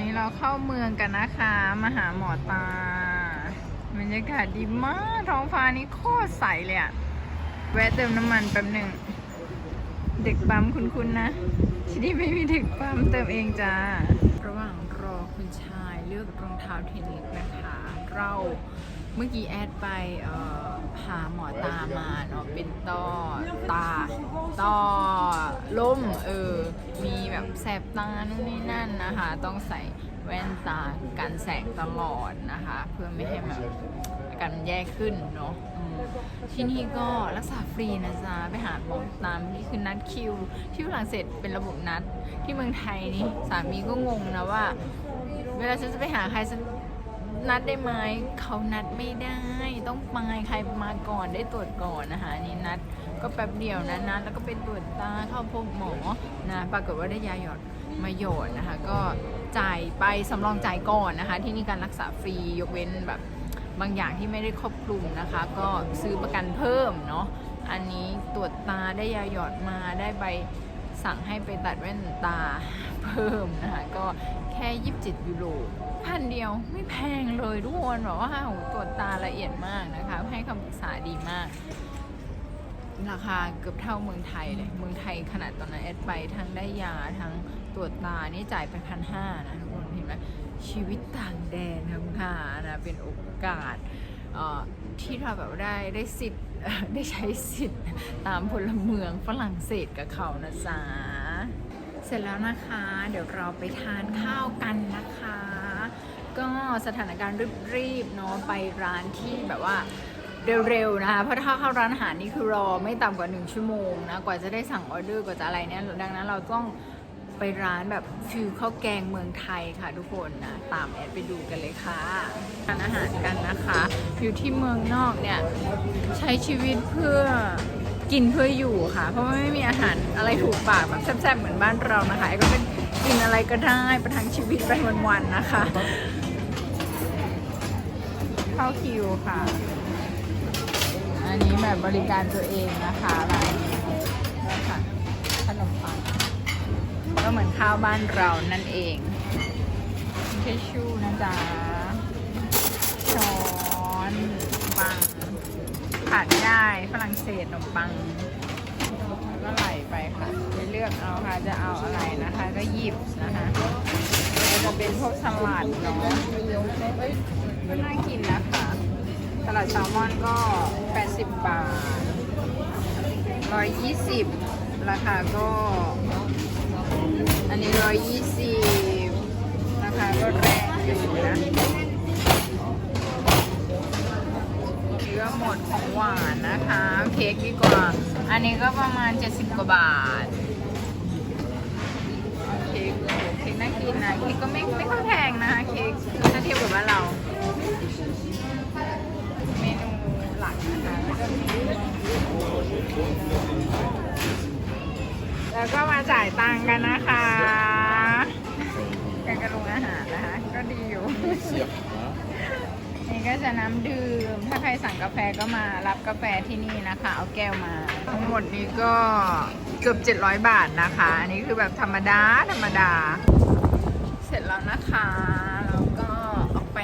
นี้เราเข้าเมืองกันนะคะมาหาหมอตาบรรยากาศดีมากท้องฟ้านี่โคตรใสเลยอะแวะเติมน้ำมันแป๊บหนึ่งเด็กปั๊มคุณๆนะ ที่นี่ไม่มีเด็กปั๊มเติมเองจ้า ระหว่างรอคุณชายเลือกรองเท้าเทนนิสนะคะ เราเมื่อกี้แอดไปเออหาหมอตามาเนาะเป็นต้อตาต้อล้มเออ มีแบบแสบตานู่นนี่นั่นนะคะ ต้องใส่แว่นตากันแสงตลอดนะคะ เพื่อไม่ให้แบบอาการมันแย่ขึ้นเนาะที่นี่ก็รักษาฟรีนะจ๊ะ ไปหาหมอตามนี่คือนัดคิว ที่ฝรั่งเศสเป็นระบบนัด ที่เมืองไทยนี่สามีก็งงนะว่า เวลาฉันจะไปหาใครฉันนัดได้ไหมเขานัดไม่ได้ ต้องมาใครมาก่อนได้ตรวจก่อนนะคะนี่นัด ก็แป๊บเดียวนะนัดแล้วก็ไปตรวจตาเข้าพบหมอนะปรากฏว่าได้ยาหยอดมาหยอดนะคะ ก็จ่ายไปสำรองจ่ายก่อนนะคะ ที่นี่การรักษาฟรียกเว้นแบบบางอย่างที่ไม่ได้ครอบคลุมนะคะ ก็ซื้อประกันเพิ่มเนาะอันนี้ตรวจตาได้ยาหยอดมาได้ใบสั่งให้ไปตัดแว่นตาเพิ่มนะคะก็แค่27ยูโรพันเดียวไม่แพงเลยทุกคนบอกว่าโหตรวจตาละเอียดมากนะคะ ให้คำปรึกษาดีมาก ราคาเกือบเท่าเมืองไทยเลย เมืองไทยขนาดตอนนั้นแอดไปทั้งได้ยาทั้งตรวจตานี่จ่ายไปพันห้านะทุกคนเห็นไหมชีวิตต่างแดนทำค่ะนะเป็นโอกาสที่เราแบบได้ได้สิทธิ์ได้ใช้สิทธิ์ตามพลเมืองฝรั่งเศสกับเขานะจ๊ะเสร็จแล้วนะคะ เดี๋ยวเราไปทานข้าวกันนะคะ ก็สถานการณ์รีบๆเนาะไปร้านที่แบบว่า เร็วๆนะคะเพราะถ้าเข้าร้านอาหารนี่คือรอไม่ต่ำกว่า 1 ชั่วโมงนะกว่าจะได้สั่งออเดอร์กว่าจะอะไรเนี่ยดังนั้นเราต้องไปร้านแบบฟิวข้าวแกงเมืองไทยค่ะทุกคนนะตามแอดไปดูกันเลยค่ะทานอาหารกันนะคะอยู่ที่เมืองนอกเนี่ยใช้ชีวิตเพื่อกินเพื่ออยู่ค่ะ เพราะว่าไม่มีอาหารอะไรถูกปากแบบแซ่บๆเหมือนบ้านเรานะคะก็เป็นกินอะไรก็ได้ประทังชีวิตไปวันๆนะคะ เข้าคิวค่ะ อันนี้แบบบริการตัวเองนะคะร้านนี้นี่ค่ะขนมปังก็เหมือนข้าวบ้านเรานั่นเองเทชชู่นะจ๊ะช้อนปังขาดไม่ได้ฝรั่งเศสขนมปังแล้วก็ไหลไปค่ะไปเลือกเอาค่ะจะเอาอะไรนะคะ ก็หยิบนะคะจะเป็นพวกสลัดเนาะก็น่ากินนะคะ สลัดแซลมอนก็ 80 บาท 120 ราคาก็ อันนี้ 120 ราคาก็แรงอยู่นะนี่ก็หมดของหวานนะคะ เค้กดีกว่า อันนี้ก็ประมาณ 70 กว่าบาทเค้กเค้กน่ากินนะเค้กก็ไม่ไม่ค่อยแพงนะคะเค้กถ้าเทียบกับบ้านเรา แล้วก็มาจ่ายตังค์กันนะคะกันกระลงอาหารนะคะ ก็ดีอยู่นี่ก็จะน้ำดื่ม ถ้าใครสั่งกาแฟก็มารับกาแฟที่นี่นะคะ เอาแก้วมา ทั้งหมดนี้ก็เกือบ 700 บาทนะคะ อันนี้คือแบบธรรมดา ธรรมดา เสร็จแล้วนะคะ แล้วก็ออกไป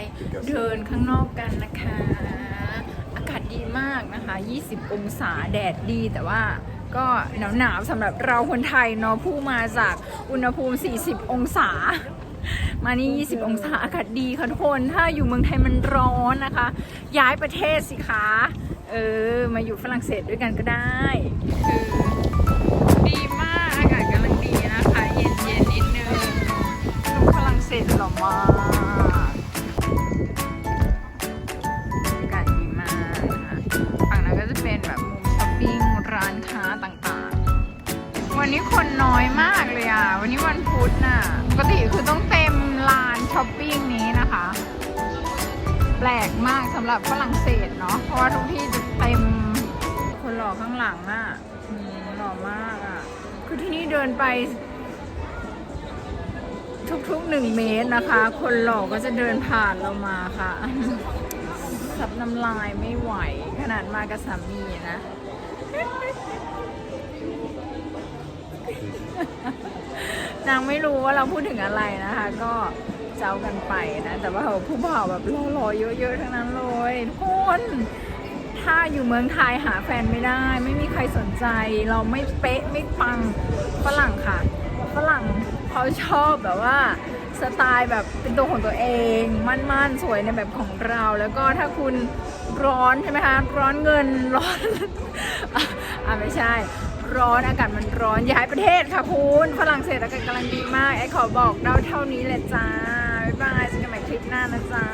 เดินข้างนอกกันนะคะ อากาศดีมากนะคะ 20 องศาแดดดีแต่ว่า ก็หนาวๆสำหรับเราคนไทยเนาะผู้มาจากอุณหภูมิ 40 องศา มานี่ 20 องศาอากาศดีค่ะทุกคน ถ้าอยู่เมืองไทยมันร้อนนะคะ ย้ายประเทศสิคะ เออ มาอยู่ฝรั่งเศสด้วยกันก็ได้คือ ปกติคือต้องเต็มลานช้อปปิ้งนี้นะคะ แปลกมากสำหรับฝรั่งเศสเนาะเพราะว่าทุกที่จะเต็มคนหล่อข้างหลังอะหล่อมากอะ คือที่นี่เดินไปทุกๆหนึ่งเมตรนะคะ คนหล่อก็จะเดินผ่านเรามาค่ะ สับน้ำลายไม่ไหว ขนาดมากับสามีนะ นางไม่รู้ว่าเราพูดถึงอะไรนะคะ ก็เจ้ากันไปนะ แต่ว่าผู้บ่าวแบบหล่อๆเยอะๆทั้งนั้นเลยทุกคนถ้าอยู่เมืองไทยหาแฟนไม่ได้ ไม่มีใครสนใจ เราไม่เป๊ะไม่ปังฝรั่งค่ะฝรั่งเขาชอบแบบว่าสไตล์แบบเป็นตัวของตัวเอง มั่นๆสวยในแบบของเรา แล้วก็ถ้าคุณร้อนใช่ไหมคะร้อนเงินร้อน อะไม่ใช่ ร้อนอากาศมันร้อนย้ายประเทศค่ะคุณฝรั่งเศสอากาศกำลังดีมากไอ้ขอบอกเล่าเท่านี้แหละจ้าบ๊ายบายเจอกันใหม่คลิปหน้านะจ้า